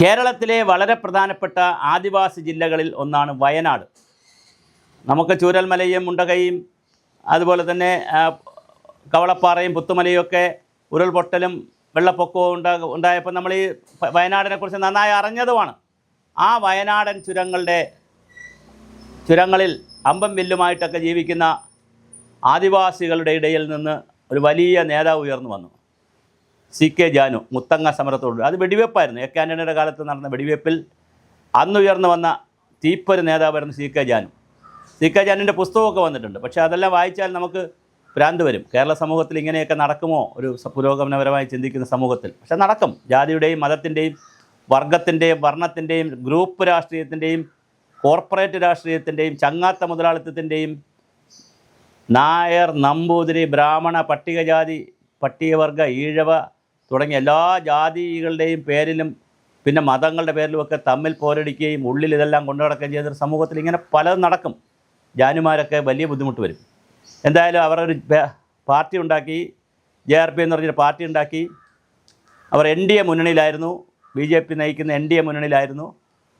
കേരളത്തിലെ വളരെ പ്രധാനപ്പെട്ട ആദിവാസി ജില്ലകളിൽ ഒന്നാണ് വയനാട്. നമുക്ക് ചൂരൽമലയും മുണ്ടകയും അതുപോലെ തന്നെ കവളപ്പാറയും പുത്തുമലയും ഒക്കെ ഉരുൾപൊട്ടലും വെള്ളപ്പൊക്കവും ഉണ്ടാ ഉണ്ടായപ്പോൾ നമ്മൾ ഈ വയനാടിനെക്കുറിച്ച് നന്നായി അറിഞ്ഞതുമാണ്. ആ വയനാടൻ ചുരങ്ങളുടെ ചുരങ്ങളിൽ അമ്പം വില്ലുമായിട്ടൊക്കെ ജീവിക്കുന്ന ആദിവാസികളുടെ ഇടയിൽ നിന്ന് ഒരു വലിയ നേതാവ് ഉയർന്നു വന്നു. സി കെ ജാനു മുത്തങ്ങ സമരത്തോട്. അത് വെടിവെപ്പായിരുന്നു. എ കെ ആന്റണിയുടെ കാലത്ത് നടന്ന വെടിവെപ്പിൽ അന്ന് ഉയർന്നു വന്ന തീപ്പൊരു നേതാവായിരുന്നു C K Janu. C K ജാനുവിന്റെ പുസ്തകമൊക്കെ വന്നിട്ടുണ്ട്. പക്ഷേ അതെല്ലാം വായിച്ചാൽ നമുക്ക് ഭ്രാന്ത് വരും. കേരള സമൂഹത്തിൽ ഇങ്ങനെയൊക്കെ നടക്കുമോ? ഒരു പുരോഗമനപരമായി ചിന്തിക്കുന്ന സമൂഹത്തിൽ. പക്ഷെ നടക്കും. ജാതിയുടെയും മതത്തിന്റെയും വർഗത്തിന്റെയും വർണത്തിന്റെയും ഗ്രൂപ്പ് രാഷ്ട്രീയത്തിന്റെയും കോർപ്പറേറ്റ് രാഷ്ട്രീയത്തിന്റെയും ചങ്ങാത്ത മുതലാളിത്തത്തിന്റെയും നായർ നമ്പൂതിരി ബ്രാഹ്മണ പട്ടികജാതി പട്ടികവർഗ ഈഴവ തുടങ്ങിയ എല്ലാ ജാതികളുടെയും പേരിലും പിന്നെ മതങ്ങളുടെ പേരിലുമൊക്കെ തമ്മിൽ പോരടിക്കുകയും ഉള്ളിൽ ഇതെല്ലാം കൊണ്ടു നടക്കുകയും സമൂഹത്തിൽ ഇങ്ങനെ പലതും നടക്കും. ജാനുമാരൊക്കെ വലിയ ബുദ്ധിമുട്ട് വരും. എന്തായാലും അവർ ഒരു പാർട്ടി ഉണ്ടാക്കി. ജെ ആർ പി എന്ന് പറഞ്ഞൊരു പാർട്ടി ഉണ്ടാക്കി. അവർ എൻ ഡി എ മുന്നണിയിലായിരുന്നു. ബി ജെ പി നയിക്കുന്ന എൻ ഡി എ മുന്നണിയിലായിരുന്നു.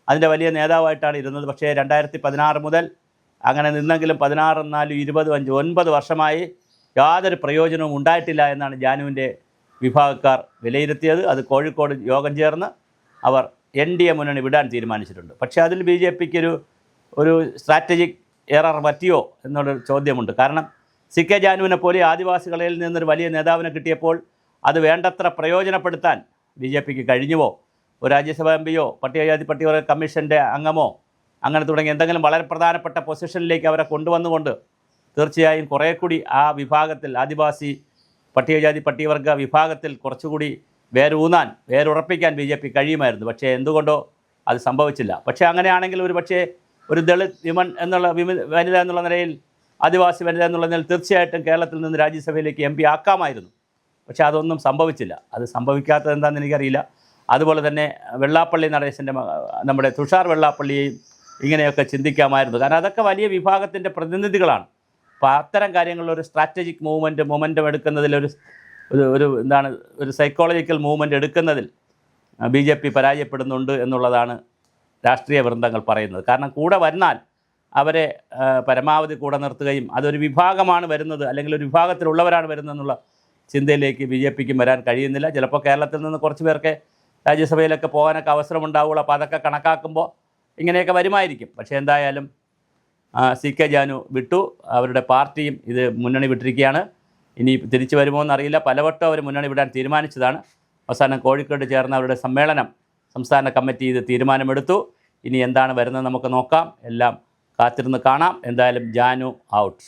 അതിന്റെ വലിയ നേതാവായിട്ടാണ് ഇരുന്നത്. പക്ഷേ രണ്ടായിരത്തി പതിനാറ് മുതൽ അങ്ങനെ നിന്നെങ്കിലും പതിനാറ് നാലും ഇരുപതും അഞ്ച് ഒൻപത് വർഷമായി യാതൊരു പ്രയോജനവും ഉണ്ടായിട്ടില്ല എന്നാണ് ജാനുവിന്റെ വിഭാഗക്കാർ വിലയിരുത്തിയത് അത് കോഴിക്കോട് യോഗം ചേർന്ന് അവർ എൻ ഡി എ മുന്നണി വിടാൻ തീരുമാനിച്ചിട്ടുണ്ട്. പക്ഷേ അതിൽ ബി ജെ പിക്ക് ഒരു ഒരു സ്ട്രാറ്റജിക് എറർ പറ്റിയോ എന്നുള്ളൊരു ചോദ്യമുണ്ട്. കാരണം സി കെ ജാനുവിനെ പോലെ ആദിവാസികളിൽ നിന്നൊരു വലിയ നേതാവിനെ കിട്ടിയപ്പോൾ അത് വേണ്ടത്ര പ്രയോജനപ്പെടുത്താൻ ബി ജെ പിക്ക് കഴിഞ്ഞുവോ? ഒരു രാജ്യസഭാ എം പിയോ പട്ടികജാതി പട്ടികവർഗ കമ്മീഷന്റെ അംഗമോ അങ്ങനെ തുടങ്ങി എന്തെങ്കിലും വളരെ പ്രധാനപ്പെട്ട പൊസിഷനിലേക്ക് അവരെ കൊണ്ടുവന്നുകൊണ്ട് തീർച്ചയായും കുറേ കൂടി ആ വിഭാഗത്തിൽ ആദിവാസി പട്ടികജാതി പട്ടികവർഗ വിഭാഗത്തിൽ കുറച്ചുകൂടി വേരൂന്നാൻ വേരുറപ്പിക്കാൻ ബി ജെ പി കഴിയുമായിരുന്നു. പക്ഷേ എന്തുകൊണ്ടോ അത് സംഭവിച്ചില്ല. പക്ഷേ അങ്ങനെയാണെങ്കിൽ ഒരു പക്ഷേ ഒരു ദളിത് വിമൻ എന്നുള്ള വിമ വനിത എന്നുള്ള നിലയിൽ ആദിവാസി വനിത എന്നുള്ള നിലയിൽ തീർച്ചയായിട്ടും കേരളത്തിൽ നിന്ന് രാജ്യസഭയിലേക്ക് എം പി ആക്കാമായിരുന്നു. പക്ഷേ അതൊന്നും സംഭവിച്ചില്ല. അത് സംഭവിക്കാത്തത് എന്താണെന്ന് എനിക്കറിയില്ല. അതുപോലെ തന്നെ വെള്ളാപ്പള്ളി നടേശന്റെ നമ്മുടെ തുഷാർ വെള്ളാപ്പള്ളിയെയും ഇങ്ങനെയൊക്കെ ചിന്തിക്കാമായിരുന്നു. കാരണം അതൊക്കെ വലിയ വിഭാഗത്തിന്റെ പ്രതിനിധികളാണ്. അപ്പോൾ അത്തരം കാര്യങ്ങളിൽ ഒരു സ്ട്രാറ്റജിക് മൂവ്മെന്റ് മൊമെന്റം എടുക്കുന്നതിൽ ഒരു ഒരു എന്താണ് ഒരു സൈക്കോളജിക്കൽ മൂവ്മെന്റ് എടുക്കുന്നതിൽ ബി ജെ പി പരാജയപ്പെടുന്നുണ്ട് എന്നുള്ളതാണ് രാഷ്ട്രീയ വൃന്ദങ്ങൾ പറയുന്നത്. കാരണം കൂടെ വന്നാൽ അവരെ പരമാവധി കൂടെ നിർത്തുകയും അതൊരു വിഭാഗമാണ് വരുന്നത് അല്ലെങ്കിൽ ഒരു വിഭാഗത്തിലുള്ളവരാണ് വരുന്നതെന്നുള്ള ചിന്തയിലേക്ക് ബി ജെ പിക്കും വരാൻ കഴിയുന്നില്ല. ചിലപ്പോൾ കേരളത്തിൽ നിന്ന് കുറച്ച് പേർക്ക് രാജ്യസഭയിലൊക്കെ പോകാനൊക്കെ അവസരമുണ്ടാവുകയുള്ളൂ അപ്പോൾ അതൊക്കെ കണക്കാക്കുമ്പോൾ ഇങ്ങനെയൊക്കെ വരുമായിരിക്കും. പക്ഷേ എന്തായാലും സി കെ ജാനു വിട്ടു. അവരുടെ പാർട്ടിയും ഇത് മുന്നണി വിട്ടിരിക്കുകയാണ്. ഇനി തിരിച്ചു വരുമോ എന്നറിയില്ല. പലവട്ടം അവർ മുന്നണി വിടാൻ തീരുമാനിച്ചതാണ്. അവസാനം കോഴിക്കോട് ചേർന്ന അവരുടെ സമ്മേളനം സംസ്ഥാന കമ്മിറ്റി ഇത് തീരുമാനമെടുത്തു. ഇനി എന്താണ് വരുന്നത് നമുക്ക് നോക്കാം. എല്ലാം കാത്തിരുന്ന് കാണാം. എന്തായാലും ജാനു ഔട്ട്.